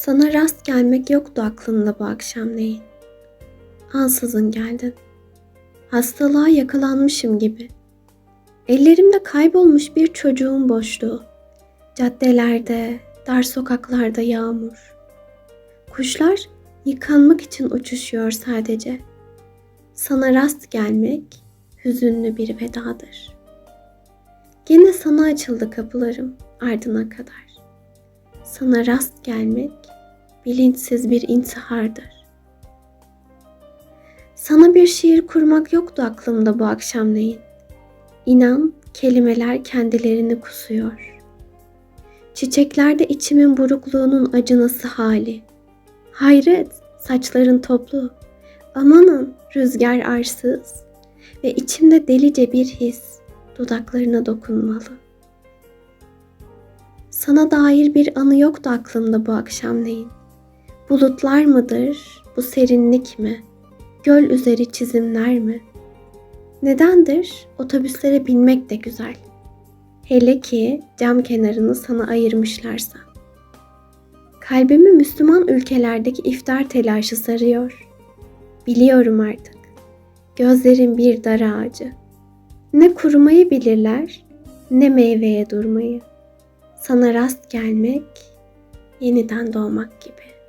Sana rast gelmek yoktu aklımda bu akşamleyin. Ansızın geldin. Hastalığa yakalanmışım gibi. Ellerimde kaybolmuş bir çocuğun boşluğu. Caddelerde, dar sokaklarda yağmur. Kuşlar yıkanmak için uçuşuyor sadece. Sana rast gelmek hüzünlü bir vedadır. Yine sana açıldı kapılarım ardına kadar. Sana rast gelmek bilinçsiz bir intihardır. Sana bir şiir kurmak yoktu aklımda bu akşamleyin. İnan kelimeler kendilerini kusuyor. Çiçeklerde içimin burukluğunun acınası hali. Hayret saçların toplu. Amanın rüzgar arsız ve içimde delice bir his dudaklarına dokunmalı. Sana dair bir anı yoktu aklımda bu akşamleyin. Bulutlar mıdır, bu serinlik mi? Göl üzeri çizimler mi? Nedendir otobüslere binmek de güzel. Hele ki cam kenarını sana ayırmışlarsa. Kalbimi Müslüman ülkelerdeki iftar telaşı sarıyor. Biliyorum artık. Gözlerin bir dar ağacı. Ne kurumayı bilirler, ne meyveye durmayı. Sana rast gelmek, yeniden doğmak gibi.